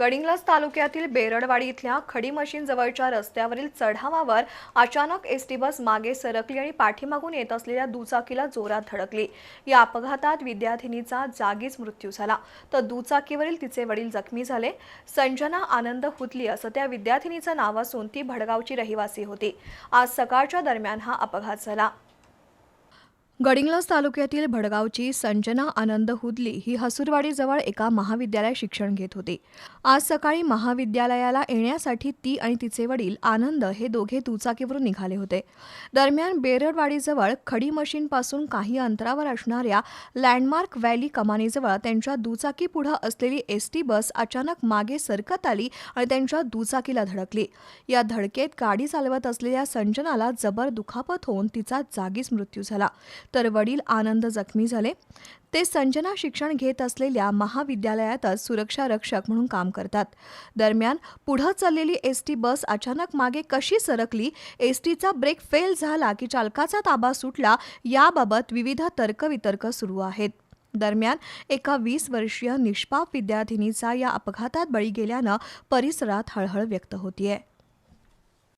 गडिंग्लज तालुक्यातील बेरडवाडी इथल्या खडी मशीन जवळच्या रस्त्यावरील चढावावर अचानक एसटी बस मागे सरकली आणि पाठीमागून येत असलेल्या दुचाकीला जोरात धडकली. या अपघातात विद्यार्थिनीचा जागीच मृत्यू झाला. तर दुचाकीवरील तिचे वडील जखमी झाले. संजना आनंद हुतली असं त्या विद्यार्थिनीचं नाव असून ती भडगावची रहिवासी होती. आज सकाळच्या दरम्यान हा अपघात झाला. गडिंग्लज तालुक्यातील भडगावची संजना आनंद हुदली ही हसूरवाडीजवळ एका महाविद्यालयात शिक्षण घेत होती. आज सकाळी महाविद्यालयाला येण्यासाठी ती आणि तिचे वडील आनंद हे दोघे दुचाकीवरून निघाले होते. दरम्यान बेरडवाडीजवळ खडी मशीनपासून काही अंतरावर असणाऱ्या लँडमार्क व्हॅली कमानीजवळ त्यांच्या दुचाकी पुढं असलेली एस टी बस अचानक मागे सरकत आली आणि त्यांच्या दुचाकीला धडकली. या धडकेत गाडी चालवत असलेल्या संजनाला जबर दुखापत होऊन तिचा जागीच मृत्यू झाला. तर वडील आनंद जखमी झाले. ते संजना शिक्षण घेत असलेल्या महाविद्यालयातच सुरक्षा रक्षक म्हणून काम करतात. दरम्यान पुढं चाललेली एस टी बस अचानक मागे कशी सरकली एस टीचा ब्रेक फेल झाला की चालकाचा ताबा सुटला याबाबत विविध तर्कवितर्क सुरू आहेत. दरम्यान एका वीस वर्षीय निष्पाप विद्यार्थिनीचा या अपघातात बळी गेल्यानं परिसरात हळहळ व्यक्त होतीये.